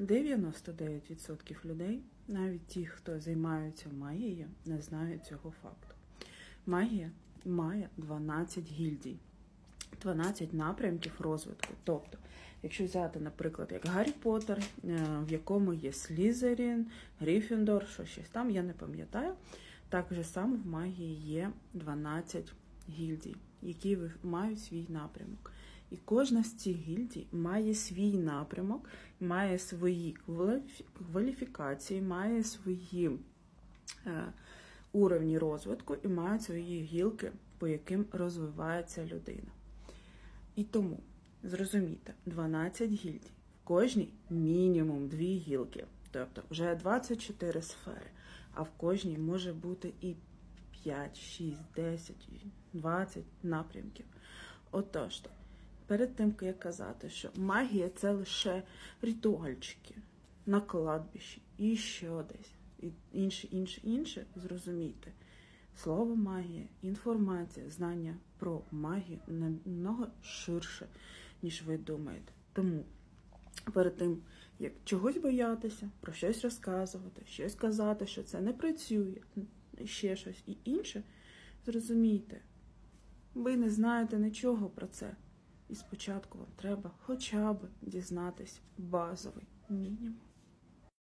99% людей, навіть ті, хто займаються магією, не знають цього факту. Магія має 12 гільдій, 12 напрямків розвитку. Тобто, якщо взяти, наприклад, як Гаррі Поттер, е, в якому є Слізерін, Гріфіндор, що щось там, я не пам'ятаю. Так же само в магії є 12 гільдій, які мають свій напрямок. І кожна з цих гільдій має свій напрямок, має свої кваліфікації, має свої е, уровні розвитку і має свої гілки, по яким розвивається людина. І тому, зрозумійте, 12 гільдій. В кожній мінімум 2 гілки, тобто вже 24 сфери, а в кожній може бути і 5, 6, 10, 20 напрямків. Отож, то, перед тим, як казати, що магія це лише ритуальчики на кладбищі і ще десь, і інше, інше, інше, зрозумійте. Слово магія, інформація, знання про магію намного ширше, ніж ви думаєте. Тому перед тим, як чогось боятися, про щось розказувати, щось казати, що це не працює, ще щось і інше, зрозумійте, ви не знаєте нічого про це. І спочатку вам треба хоча б дізнатись базовий мінімум.